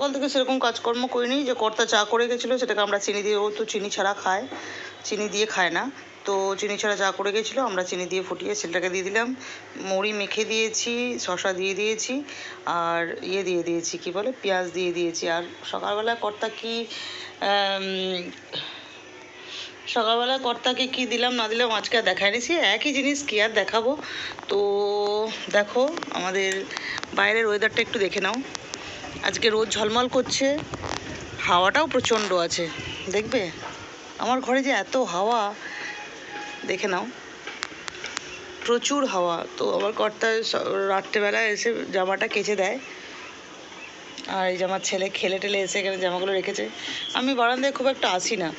সকাল থেকে সেরকম কাজকর্ম করিনি যে কর্তা চা করে গেছিল, সেটাকে আমরা চিনি দিয়ে, ও তো চিনি ছাড়া খায়, চিনি দিয়ে খায় না। তো চিনি ছাড়া চা করে গেছিল, আমরা চিনি দিয়ে ফুটিয়ে সেটাকে দিয়ে দিলাম। মুড়ি মেখে দিয়েছি শশা দিয়ে দিয়েছি, আর ইয়ে দিয়ে দিয়েছি, কি বলে, পেঁয়াজ দিয়ে দিয়েছি। আর সকালবেলা কর্তা কি সকালবেলা কর্তাকে কি দিলাম, না দিলাম, আজকে আর সে একই জিনিস কি আর দেখাবো? তো দেখো, আমাদের বাইরের ওয়েদারটা একটু দেখে নাও। আজকে রোদ ঝলমল করছে। হাওয়াটাও প্রচণ্ড আছে। দেখবে? আমার ঘরে যে এত হাওয়া, দেখে নাও। প্রচুর হাওয়া। তো আমার কর্তা স- রাত্রেবেলা এসে জামাটা কেচে দেয়। আর এই জামার ছেলে খেলে টেলে এসে এখানে জামাগুলো রেখেছে। আমি বারান্দায় খুব একটা আসি না।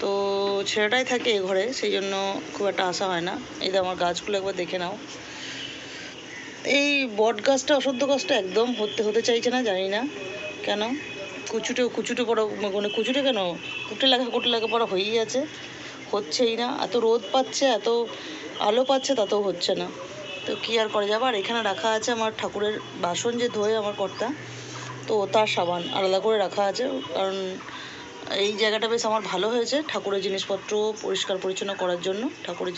তো ছেলেটাই থাকে এ ঘরে, সেই জন্য খুব একটা আসা হয় না। এই আমার গাছগুলো একবার দেখে নাও। এই বট গাছটা অসহ্য গাছটা একদম হতে হতে চাইছে না, জানি না। কেন? কুচুটে কুচুটে পড়া মানে কুচুটে কেন? কুটে লাগা কুটে লাগা পড়া হয়েই আছে। হচ্ছেই না। এত রোদ পাচ্ছে, এত আলো পাচ্ছে, তাতেও হচ্ছে না। তো কী আর করা যাবে? আর এখানে রাখা আছে আমার ঠাকুরের বাসন যে ধোয়ে আমার কর্তা তো তার সাবান। আলাদা করে রাখা আছে, কারণ এই জায়গাটা বেশ আমার ভালো হয়েছে ঠাকুরের জিনিসপত্র পরিষ্কার পরিচ্ছন্ন করার জন্য। ঠাকুরের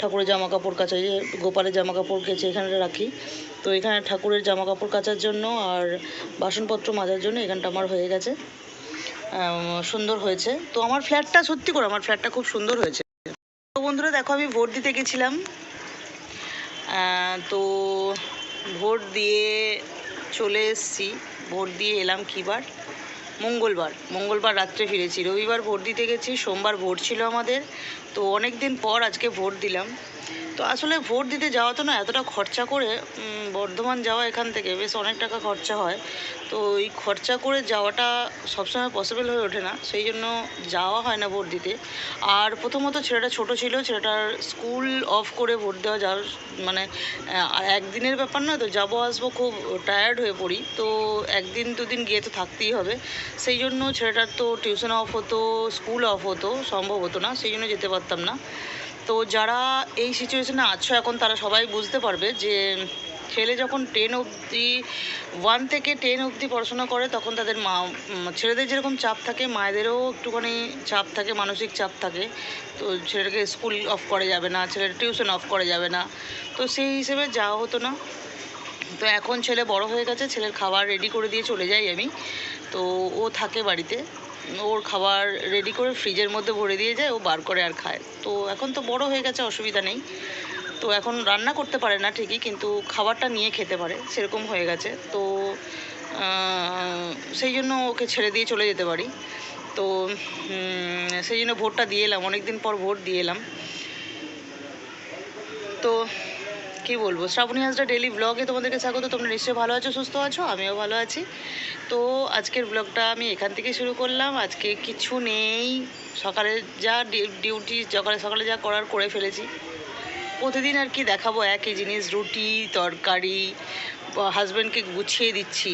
ঠাকুরের জামা কাপড় কাচা যে গোপালের জামা কাপড় কেচে এখানে রাখি। তো এখানে ঠাকুরের জামা কাপড় কাচার জন্য আর বাসনপত্র মাজার জন্য এখানটা আমার হয়ে গেছে। সুন্দর হয়েছে। তো আমার ফ্ল্যাটটা সত্যি করে আমার ফ্ল্যাটটা খুব সুন্দর হয়েছে। তো বন্ধুরা, দেখো আমি ভোট দিতে গেছিলাম। তো ভোট দিয়ে চলে এসেছি। ভোট দিয়ে এলাম কী বার? মঙ্গলবার মঙ্গলবার রাত্রে ফিরেছি। রবিবার ভোট দিতে গেছি, সোমবার ভোট ছিল আমাদের। তো অনেক দিন পর আজকে ভোট দিলাম। তো আসলে ভোট দিতে যাওয়া তো না, এতটা খরচা করে বর্ধমান যাওয়া এখান থেকে বেশ অনেক টাকা খরচা হয়। তো এই খরচা করে যাওয়াটা সবসময় পসিবল হয়ে ওঠে না, সেই জন্য যাওয়া হয় না ভোট দিতে। আর প্রথমত ছেলেটা ছোট ছিল, ছেলেটার স্কুল অফ করে ভোট দেওয়া যাওয়ার মানে একদিনের ব্যাপার নয় তো, যাব আসব খুব টায়ার্ড হয়ে পড়ি। তো একদিন দুদিন গিয়ে তো থাকতেই হবে। সেই জন্য ছেলেটার তো টিউশন অফ হতো, স্কুল অফ হতো, সম্ভব হতো না, সেই জন্য যেতে পারতাম না। তো যারা এই সিচুয়েশনে আছো, এখন তারা সবাই বুঝতে পারবে যে ছেলে যখন টেন অবধি ওয়ান থেকে টেন অবধি পড়াশোনা করে, তখন তাদের মা ছেলেদের যেরকম চাপ থাকে, মায়েদেরও একটুখানি চাপ থাকে, মানসিক চাপ থাকে। তো ছেলেটাকে স্কুল অফ করা যাবে না, ছেলের টিউশন অফ করা যাবে না। তো সেই হিসেবে যাওয়া হতো না। তো এখন ছেলে বড় হয়ে গেছে, ছেলের খাবার রেডি করে দিয়ে চলে যাই আমি। তো ও থাকে বাড়িতে। ওর খাবার রেডি করে ফ্রিজের মধ্যে ভরে দিয়ে যায়, ও বার করে আর খায়। তো এখন তো বড় হয়ে গেছে, অসুবিধা নেই। তো এখন রান্না করতে পারে না ঠিকই, কিন্তু খাবারটা নিয়ে খেতে পারে, সেরকম হয়ে গেছে। তো সেই জন্য ওকে ছেড়ে দিয়ে চলে যেতে পারি। তো সেই জন্য ভোটটা দিয়ে এলাম অনেক দিন পর ভোট দিয়ে এলাম। তো কি বলব? শ্রাবণী হাজরা ডেলি ব্লগে তোমাদেরকে স্বাগত। তোমরা নিশ্চয়ই ভালো আছো, সুস্থ আছো? আমিও ভালো আছি। তো আজকের ব্লগটা আমি এখান থেকে শুরু করলাম। আজকে কিছু নেই। সকালে যা ডিউটি সকালে সকালে যা করার করে ফেলেছি। প্রতিদিন আর কি দেখাবো? একই জিনিস, রুটি, তরকারি হাজব্যান্ডকে গুছিয়ে দিচ্ছি।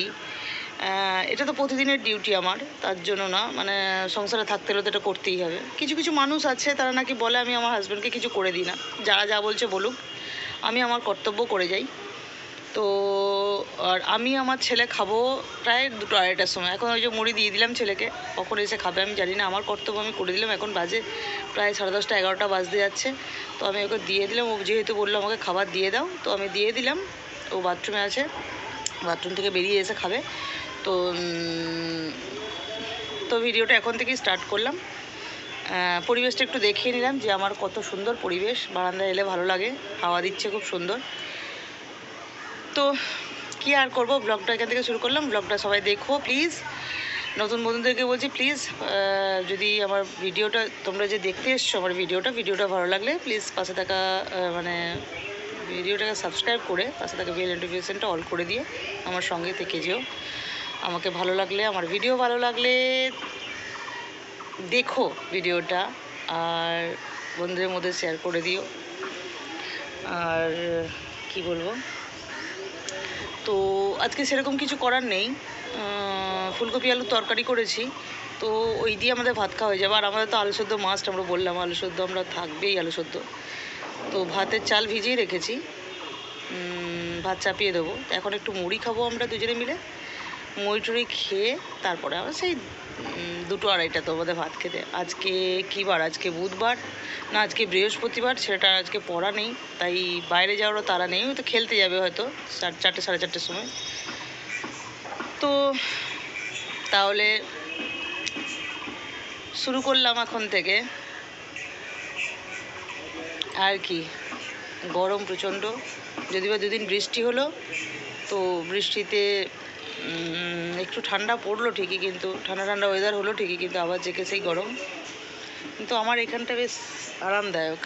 এটা তো প্রতিদিনের ডিউটি আমার, তার জন্য না। মানে সংসারে থাকতে হলে তো এটা করতেই হবে। কিছু কিছু মানুষ আছে, তারা নাকি বলে আমি আমার হাজব্যান্ডকে কিছু করে দিই না। যারা যা বলছে বলুক। আমি আমার কর্তব্য করে যাই। তো, আর আমি আমার ছেলে খাব প্রায় দুটো আড়াইটার সময়। এখন ওই যে মুড়ি দিয়ে দিলাম ছেলেকে, কখন এসে খাবে আমি জানি না। আমার কর্তব্য আমি করে দিলাম, এখন বাজে প্রায় সাড়ে দশটা, এগারোটা বাজতে যাচ্ছে। তো আমি ওকে দিয়ে দিলাম, ও যেহেতু বলল আমাকে খাবার দিয়ে দাও, তো আমি দিয়ে দিলাম। ও বাথরুমে আছে, বাথরুম থেকে বেরিয়ে এসে খাবে। তো তো ভিডিওটা এখন থেকেই স্টার্ট করলাম। পরিবেশটা একটু দেখিয়ে নিলাম যে আমার কত সুন্দর পরিবেশ। বারান্দায় এলে ভালো লাগে, হাওয়া দিচ্ছে খুব সুন্দর। তো কি আর করব? ব্লগটা এখান থেকে শুরু করলাম। ব্লগটা সবাই দেখো প্লিজ নতুন বন্ধুদেরকে বলছি প্লিজ যদি আমার ভিডিওটা তোমরা যে দেখতে এসছো আমার ভিডিওটা ভিডিওটা ভালো লাগলে প্লিজ পাশে থাকা মানে ভিডিওটাকে সাবস্ক্রাইব করে পাশে থাকা বেল নোটিফিকেশানটা অল করে দিয়ে আমার সঙ্গে থেকে যেও। আমাকে ভালো লাগলে, আমার ভিডিও ভালো লাগলে দেখো ভিডিওটা আর বন্ধুদের মধ্যে শেয়ার করে দিও। আর কি বলব? তো আজকে সেরকম কিছু করার নেই। ফুলকপি আলুর তরকারি করেছি। তো ওই দিয়ে আমাদের ভাত খাওয়া হয়ে যাবে। আর আমাদের তো আলু সেদ্ধ মাস্ট আমরা বললাম আলু সেদ্ধ আমরা থাকবেই আলু সেদ্ধ। তো ভাতের চাল ভিজিয়ে রেখেছি। ভাত চাপিয়ে দেবো। এখন একটু মুড়ি খাব আমরা দুজনে মিলে। মুড়ি খেয়ে তারপরে আবার সেই দুটো আড়াইটা তো বোধহয় ভাত খেতে। আজকে কী বার? আজকে বুধবার? না, আজকে বৃহস্পতিবার ছেলেটা আজকে পড়া নেই। তাই বাইরে যাওয়ারও তারা নেই। তো খেলতে যাবে হয়তো চারটে, সাড়ে চারটের সময়। তো তাহলে শুরু করলাম এখন থেকে। আর কি, গরম প্রচণ্ড। যদি বা দুদিন বৃষ্টি হলো, তো বৃষ্টিতে একটু ঠান্ডা পড়ল ঠিকই কিন্তু, ঠান্ডা ঠান্ডা ওয়েদার হলো ঠিকই কিন্তু আবার জেকে সেই গরম। কিন্তু আমার এখানটা বেশ আরামদায়ক।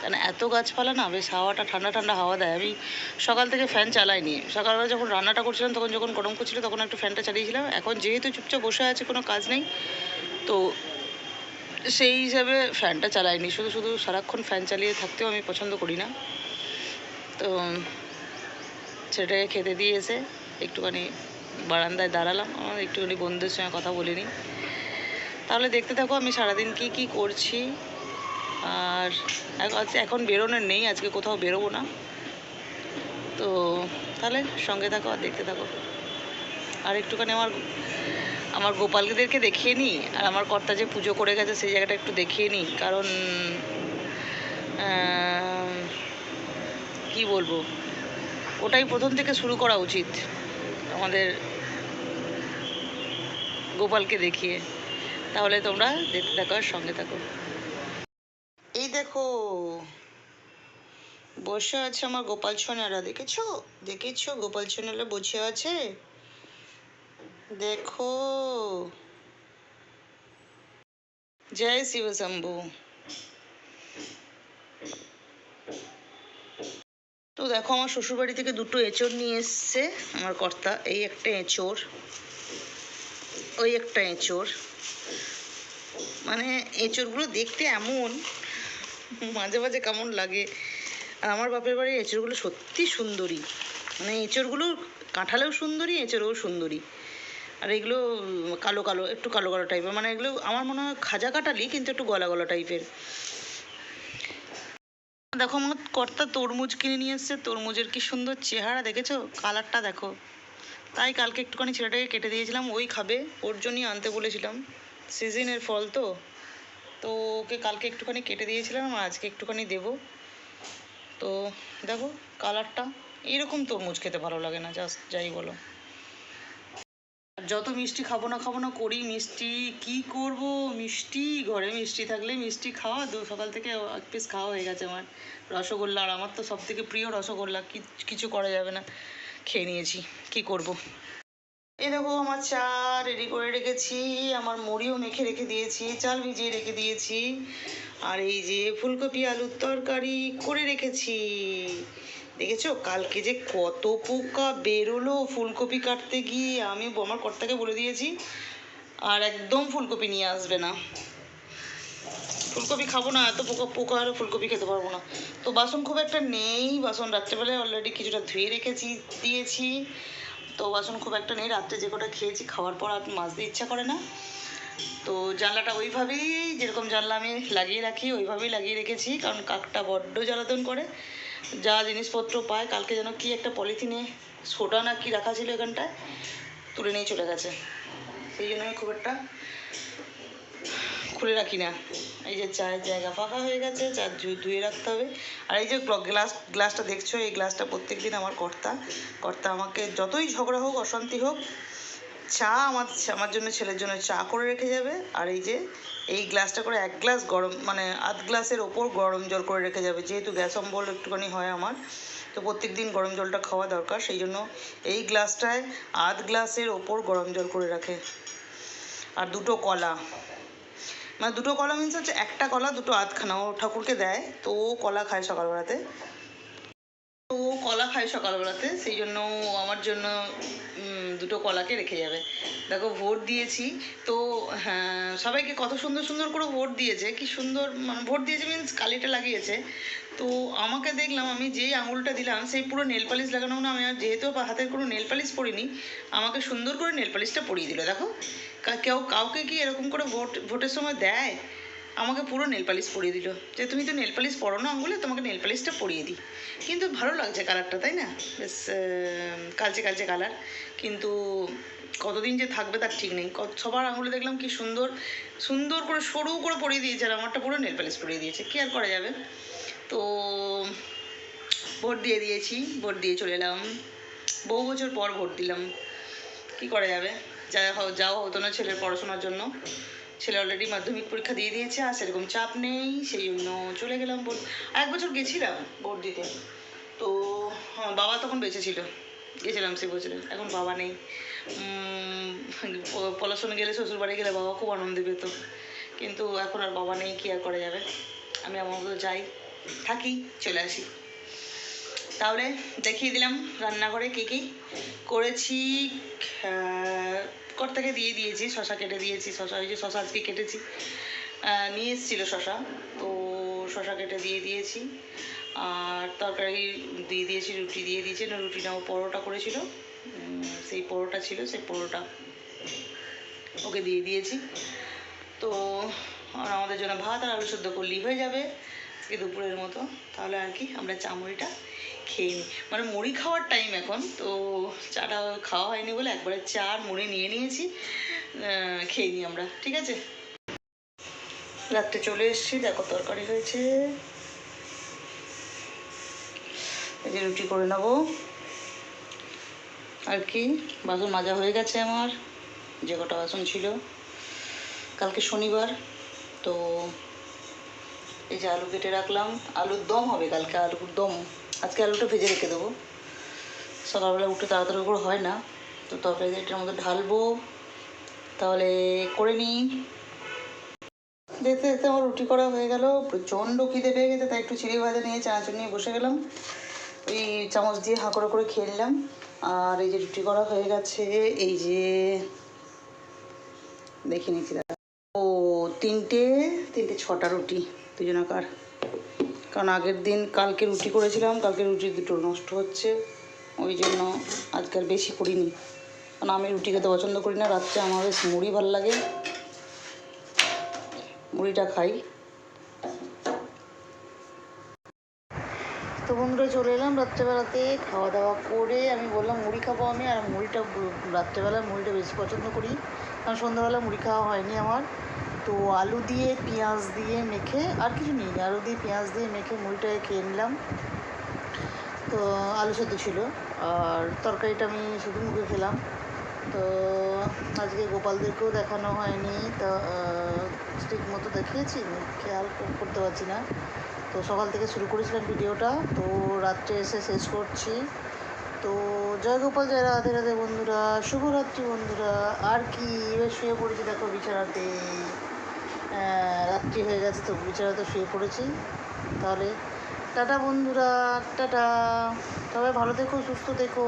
কারণ এত গাছপালা না, বেশ হাওয়াটা, ঠান্ডা ঠান্ডা হাওয়া দেয়। আমি সকাল থেকে ফ্যান চালাইনি। সকালবেলা যখন রান্নাটা করছিলাম, তখন যখন গরম করছিল, তখন একটু ফ্যানটা চালিয়েছিলাম। এখন যেহেতু চুপচাপ বসে আছে, কোনো কাজ নেই, তো সেই হিসাবে ফ্যানটা চালাইনি। শুধু শুধু সারাক্ষণ ফ্যান চালিয়ে থাকতেও আমি পছন্দ করি না। তো, সেটাকে খেতে দিয়ে এসে একটুখানি বারান্দায় দাঁড়ালাম। আমার একটুখানি বন্ধুদের সঙ্গে কথা বলে নিই। তাহলে দেখতে থাকো আমি সারাদিন কি কি করছি। আর এখন- বেরোনোর নেই, আজকে কোথাও বেরোবো না। তো তাহলে সঙ্গে থাকো আর দেখতে থাকো। আর একটুখানি আমার আমার গোপালদেরকে দেখিয়ে নিই। আর আমার কর্তা যে পুজো করে গেছে, সেই জায়গাটা একটু দেখিয়ে নিই। কারণ কি বলব? ওটাই প্রথম থেকে শুরু করা উচিত। আমাদের গোপালকে দেখিয়ে। তাহলে তোমরা দেখতে থাকো আর সঙ্গে থাকো। এই দেখো, বসে আছে আমার গোপাল সোনারা, দেখেছ? দেখেছ? গোপাল সোনারা বসে আছে। দেখো। জয় শিব তো দেখো, আমার শ্বশুরবাড়ি থেকে দুটো এঁচড় নিয়ে এসছে, আমার কর্তা। এই একটা এঁচড়, ওই একটা এঁচড়। মানে এঁচড়গুলো দেখতে এমন, মাঝে মাঝে কেমন লাগে। আর আমার বাপের বাড়ির এঁচড়গুলো সত্যি সুন্দরী। মানে এঁচড়গুলো কাঁঠালেও সুন্দরী, এঁচড়ও সুন্দরী। আর এগুলো কালো কালো, একটু কালো কালো টাইপের মানে এগুলো আমার মনে হয় খাজা কাটালি কিন্তু একটু গলা গলা টাইপের দেখো আমার কর্তা তরমুজ কিনে নিয়ে এসছে। তরমুজের কি সুন্দর চেহারা, দেখেছ? কালারটা দেখো। তাই কালকে একটুখানি ছেলেটাকে কেটে দিয়েছিলাম, ওই খাবে। ওর জন্যই আনতে বলেছিলাম। সিজনের ফল তো। তো ওকে কালকে একটুখানি কেটে দিয়েছিলাম আর আজকে একটুখানি দেবো। তো দেখো, কালারটা। এইরকম তরমুজ খেতে ভালো লাগে না জাস্ট যাই বলো। যত মিষ্টি খাব না খাব না করি মিষ্টি, কি করব? মিষ্টি, ঘরে মিষ্টি থাকলে মিষ্টি খাওয়া, দু সকাল থেকে এক পিস খাওয়া হয়ে গেছে আমার। রসগোল্লা আর আমার তো সব থেকে প্রিয় রসগোল্লা কিছু করা যাবে না। খেয়ে নিয়েছি, কি করব? এই দেখো আমার চা রেডি করে রেখেছি, আমার মুড়িও মেখে রেখে দিয়েছি, চাল ভিজিয়ে রেখে দিয়েছি। আর এই যে ফুলকপি আলুর তরকারি করে রেখেছি। দেখেছ? কালকে যে কত পোকা বেরোলো ফুলকপি কাটতে গিয়ে। আমি আমার কর্তাকে বলে দিয়েছি, আর একদম ফুলকপি নিয়ে আসবে না। ফুলকপি খাব না, এত পোকা পোকা হলে ফুলকপি খেতে পারব না। তো বাসন খুব একটা নেই, বাসন রাত্রেবেলায় অলরেডি কিছুটা ধুয়ে রেখেছি, দিয়েছি। তো বাসন খুব একটা নেই, রাত্রে যে কটা খেয়েছি, খাওয়ার পর আর মাজতে ইচ্ছা করে না। তো জানলাটা ওইভাবেই, যেরকম জানলা আমি লাগিয়ে রাখি, ওইভাবেই লাগিয়ে রেখেছি, কারণ কাকটা বড্ড জ্বালাতন করে। যা জিনিসপত্র পায়, কালকে যেন কি একটা পলিথিনে সোডা না কি রাখা ছিল এখানটায়, তুলে নিয়ে চলে গেছে। সেই জন্য আমি খুব একটা খুলে রাখি না। এই যে চায়ের জায়গা ফাঁকা হয়ে গেছে চা ধুয়ে রাখতে হবে। আর এই যে গ্লাস গ্লাসটা দেখছ, এই গ্লাসটা প্রত্যেক দিন আমার কর্তা। কর্তা আমাকে যতই ঝগড়া হোক, অশান্তি হোক, চা আমার আমার জন্য ছেলের জন্য চা করে রেখে যাবে। আর এই যে এই গ্লাসটা করে এক গ্লাস গরম মানে আধ গ্লাসের ওপর গরম জল করে রেখে যাবে। যেহেতু গ্যাস অম্বল একটুখানি হয় আমার, তো প্রত্যেক দিন গরম জলটা খাওয়া দরকার। সেই জন্য এই গ্লাসটায় আধ গ্লাসের ওপর গরম জল করে রাখে। আর দুটো কলা। মানে দুটো কলা মিন্স হচ্ছে একটা কলা, দুটো আধখানা। ও ঠাকুরকে দেয়, তো ও কলা খায় সকালবেলাতে। ও কলা খায় সকালবেলাতে, সেই জন্য ও আমার জন্য দুটো কলাকে রেখে যাবে। দেখো, ভোট দিয়েছি, তো হ্যাঁ সবাইকে কত সুন্দর সুন্দর করে ভোট দিয়েছে, কি সুন্দর মানে ভোট দিয়েছে মিন্স কালিটা লাগিয়েছে। তো আমাকে দেখলাম, আমি যেই আঙুলটা দিলাম, সেই পুরো নেল পালিশ লাগানো আমি আর যেহেতু হাতের কোনো নেল পালিশ পরিনি, আমাকে সুন্দর করে নেল পালিশটা পরিয়ে দিল, দেখো। কেউ কাউকে কি এরকম করে ভোট, ভোটের সময় দেয়? আমাকে পুরো নেল পালিশ পরিয়ে দিল। যে তুমি তো নেল পালিশ পরো না আঙুলে তোমাকে নেল পালিশটা পরিয়ে দিই। কিন্তু ভালো লাগছে কালারটা তাই না? বেশ কালচে কালচে কালার কিন্তু কতদিন যে থাকবে তার ঠিক নেই। সবার আঙুলে দেখলাম কি সুন্দর সুন্দর করে সরু করে পরিয়ে দিয়েছে আর আমারটা পুরো নেল পালিশ পরিয়ে দিয়েছে। কি আর করা যাবে? তো, ভোট দিয়ে দিয়েছি, ভোট দিয়ে চলে এলাম। বহু বছর পর ভোট দিলাম। কি করা যাবে? যা যাওয়া হতো না ছেলের পড়াশোনার জন্য। ছেলে অলরেডি মাধ্যমিক পরীক্ষা দিয়ে দিয়েছে আর সেরকম চাপ নেই সেই জন্য চলে গেলাম বোর্ড। এক বছর গেছিলাম বোর্ড দিতে। তো হ্যাঁ, বাবা তখন বেঁচে ছিল। গেছিলাম সে বছরে এখন বাবা নেই। পলাশনে গেলে শ্বশুর বাড়ি গেলে বাবা খুব আনন্দ পেত। কিন্তু এখন আর বাবা নেই কি আর করা যাবে? আমি আমার মতো যাই থাকি চলে আসি। তাহলে দেখিয়ে দিলাম রান্নাঘরে কী কী। করেছি কর্তাকে দিয়ে দিয়েছি, শশা কেটে দিয়েছি, শশা ওই যে শশা আজকে কেটেছি। নিয়ে এসেছিল শশা, তো শশা কেটে দিয়ে দিয়েছি। আর তরকারি দিয়ে দিয়েছি, রুটি দিয়ে দিয়েছি, না রুটি না, ও পরোটা করেছিল। সেই পরোটা ছিল, সেই পরোটা ওকে দিয়ে দিয়েছি। তো আর আমাদের জন্য ভাত আর আলু সেদ্ধ করলেই হয়ে যাবে। আজকে দুপুরের মতো। তাহলে আর কি, আমরা চা মুড়িটা খেয়ে নিই মানে মুড়ি খাওয়ার টাইম এখন, তো চাটা খাওয়া হয়নি বলে একবারে চা আর মুড়ি নিয়ে নিয়েছি খেয়ে নিই আমরা, ঠিক আছে? রাত্রে চলে এসেছি, দেখো তরকারি হয়েছে। এই যে রুটি করে নেব। আর কি, বাসন মাজা হয়ে গেছে আমার, যে কটা বাসন ছিল। কালকে শনিবার, তো এই যে আলু কেটে রাখলাম। আলুর দম হবে কালকে, আলুর দম। আজকে আলুটা ভেজে রেখে দেবো। সকালবেলা উঠে তাড়াতাড়ি করে হয় না। তো তরকারি এটার মধ্যে ঢালবো। তাহলে করে নিই। দেখতে দেখতে আমার রুটি করা হয়ে গেল। প্রচণ্ড খিদে পেয়ে গেছে, তাই একটু চিড়ি ভাজা নিয়ে, চানাচুর নিয়ে বসে গেলাম। ওই চামচ দিয়ে হাঁ করে নিলাম। আর এই যে রুটি করা হয়ে গেছে, এই যে দেখে নিচ্ছি। ও, তিনটে তিনটে, ছটা রুটি। দুজনাকার। কারণ আগের দিন কালকে রুটি করেছিলাম, কালকে রুটি দুটো নষ্ট হচ্ছে। ওই জন্য আজকে আর বেশি করিনি। কারণ আমি রুটি খেতে পছন্দ করি না, রাত্রে আমার বেশ মুড়ি ভালো লাগে। মুড়িটা খাই। তো বন্ধুরা, চলে এলাম রাত্রেবেলাতে খাওয়া দাওয়া করে। আমি বললাম মুড়ি খাব আমি, আর মুড়িটা রাত্রেবেলা মুড়িটা বেশি পছন্দ করি। কারণ সন্ধ্যাবেলা মুড়ি খাওয়া হয়নি আমার। তো আলু দিয়ে, পেঁয়াজ দিয়ে মেখে, আর কিছু নেই, আলু দিয়ে, পেঁয়াজ দিয়ে মেখে মুড়িটা খেয়ে নিলাম। তো আলু সেদ্ধ ছিল, আর তরকারিটা আমি শুধু মুখে খেলাম। তো আজকে গোপালদেরকেও দেখানো হয়নি, তা ঠিক মতো দেখিয়েছি, খেয়াল কর- করতে পারছি না। তো সকাল থেকে শুরু করেছিলাম ভিডিওটা, তো রাত্রে এসে শেষ করছি। তো জয় গোপাল, জয় রাধে রাধে বন্ধুরা, শুভরাত্রি বন্ধুরা, আর কি, এবার শুয়ে পড়েছি দেখো বিছানাতে। রাত্রি হয়ে গেছে তো বিছানাতে শুয়ে পড়েছি। তাহলে টাটা বন্ধুরা, টাটা। সবাই ভালো থেকো, সুস্থ থেকো।